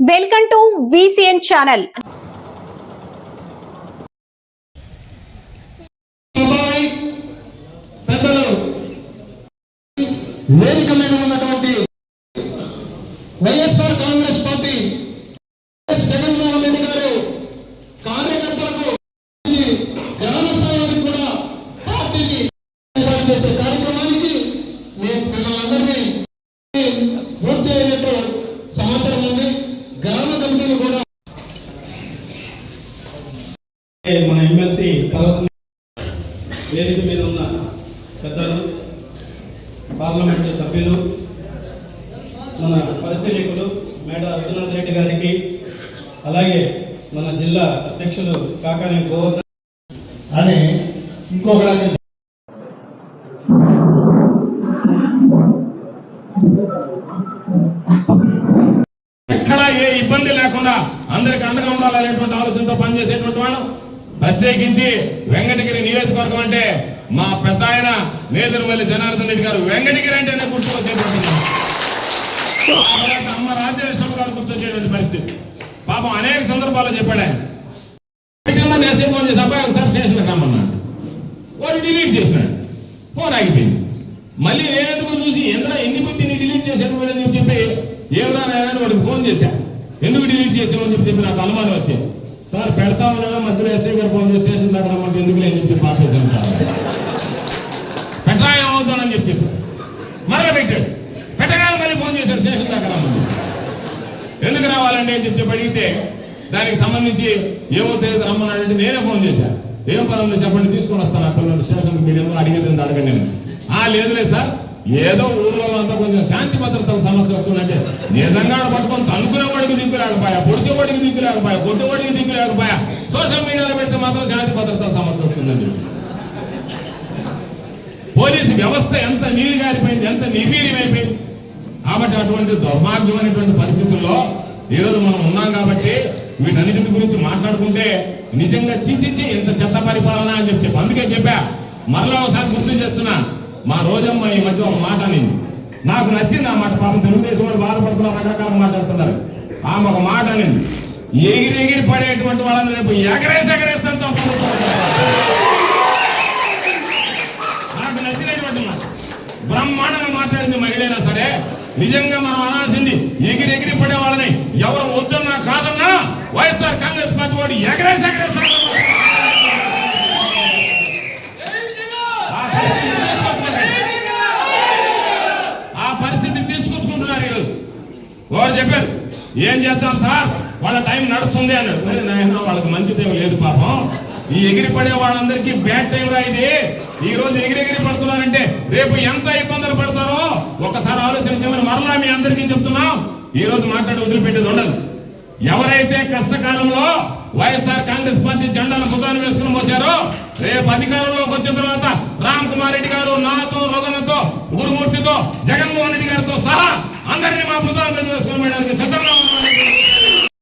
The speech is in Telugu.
Welcome to VCN channel. వేదిక మీద ఉన్నటువంటి YSR Congress party Jaganmohan Reddy garu కార్యకర్తలకు గ్రామ మన ఎమ్మెల్సీ పదవి వేదిక మీద ఉన్న పెద్దలు పార్లమెంటు సభ్యులు మన పరిశీలకులు మేడ రఘునాథ్ రెడ్డి గారికి అలాగే మన జిల్లా అధ్యక్షులు కాకాని గోవర్ధన్. అని ఇంకొక ఎక్కడ ఏ ఇబ్బంది లేకుండా అందరికి అండగా ఉండాలనేటువంటి ఆలోచనతో పనిచేసేటువంటి వాడు ప్రత్యేకించి వెంకటగిరి నియోజకవర్గం అంటే మా పెద్ద ఆయన నేదురుమల్లి జనార్దన్ రెడ్డి గారు వెంకటగిరి అంటేనే గుర్తుకొచ్చేటువంటి వాడు. అమ్మ రాజేశ్వర గారు గుర్తొచ్చేటువంటి పరిస్థితి. పాపం అనేక సందర్భాల్లో చెప్పాడు ఆయన. ఎక్కడన్నా ఫోన్ చేసి అబ్బాయి ఒకసారి స్టేషన్కి రమ్మన్నాడు వాడు డిలీట్ చేశాడు. ఫోన్ ఆగిపోయింది. మళ్ళీ నేనెందుకు చూసి ఎంత ఎన్ని బుద్ధిని డిలీట్ చేశాను వీడని చెప్పి చెప్పి ఏమన్నా వాడికి ఫోన్ చేశాను ఎందుకు డిలీట్ చేసామని చెప్పి చెప్పి నాకు అనుమానం వచ్చాయి సార్ పెడతా ఉన్నా మధ్యలో ఎస్ఐ గారు ఫోన్ చేసి స్టేషన్ దగ్గర రమ్మంటే ఎందుకు లేని చెప్పి పాపేశాను సార్. పెట్టరా అవుతానని చెప్పి చెప్పి మరలా పెట్టాడు పెట్టగానే మళ్ళీ ఫోన్ చేశాడు స్టేషన్ దగ్గర రమ్మని ఎందుకు రావాలండి అని చెప్పి అడిగితే దానికి సంబంధించి ఏమవుతుంది రమ్మన్నాడంటే నేనే ఫోన్ చేశాను ఏం పనులు చెప్పండి తీసుకొని వస్తాను అక్కడ స్టేషన్ మీరు ఏమో అడిగేది అడగండి నేను ఆ లేదులే సార్. ఏదో ఊర్లో అంతా కొంచెం శాంతి భద్రతల సమస్య వస్తుందంటే నిజంగా పట్టుకొని తనుకునే వాడికి దిక్కు లేకపోయా పొడిచే వ్యవస్థ ఎంత నీరుగారిపోయింది ఎంత నిర్వీర్యమైపోయింది. కాబట్టి అటువంటి దౌర్భాగ్యమైనటువంటి పరిస్థితుల్లో ఈరోజు మనం ఉన్నాం కాబట్టి వీటన్నిటి గురించి మాట్లాడుకుంటే నిజంగా చిచిచి ఇంత చెత్త పరిపాలన అని చెప్పి చెప్పి. అందుకే చెప్పా మరలా ఒకసారి గుర్తు చేస్తున్నా మా రోజమ్మ ఈ మధ్య ఒక మాట అనింది. నాకు నచ్చింది ఆ మాట పాపం తెలుగుదేశం వాళ్ళు బాధపడుతున్నారు రకరకాల మాట్లాడుతున్నారు. ఆమె ఒక మాట అనింది. ఎగిరి ఎగిరి పడేటువంటి వాళ్ళని రేపు ఎగరేసి ఎగరేస్తాను నాకు నచ్చినటువంటి మాట. బ్రహ్మాండంగా మాట్లాడింది మహిళైనా సరే నిజంగా మనం అనాల్సింది ఎగిరి ఎగిరి పడే వాళ్ళని ఎవరు వద్దన్నా కాదన్నా వైఎస్ఆర్ కాంగ్రెస్ పార్టీ వాడు ఎగరేసి ఎగరేస్తాడు ఆ పరిస్థితి తీసుకొచ్చుకుంటున్నారు ఈరోజు. వారు చెప్పారు? ఏం చేద్దాం సార్? వాళ్ళ టైం నడుస్తుంది అన్నారు. వాళ్ళకి మంచి టైం లేదు పాపం. ఈ ఎగిరి పడే వాళ్ళందరికీ బ్యాడ్ టైం రా ఇది. ఈ రోజు ఎగిరి ఎగిరి పడుతున్నారంటే రేపు ఎంత ఇబ్బందులు పడతారో ఒకసారి ఆలోచించమని మరలా మీ అందరికీ చెప్తున్నాం. ఈ రోజు మాట్లాడి వదిలిపెట్టేది ఉండదు. ఎవరైతే కష్టకాలంలో వైఎస్ఆర్ కాంగ్రెస్ పార్టీ జెండాల భుజాన్ని వేసుకుని మోసారో రేపు అధికారంలోకి వచ్చిన తర్వాత రామ్ కుమార్ రెడ్డి గారు నాతో రుజనతో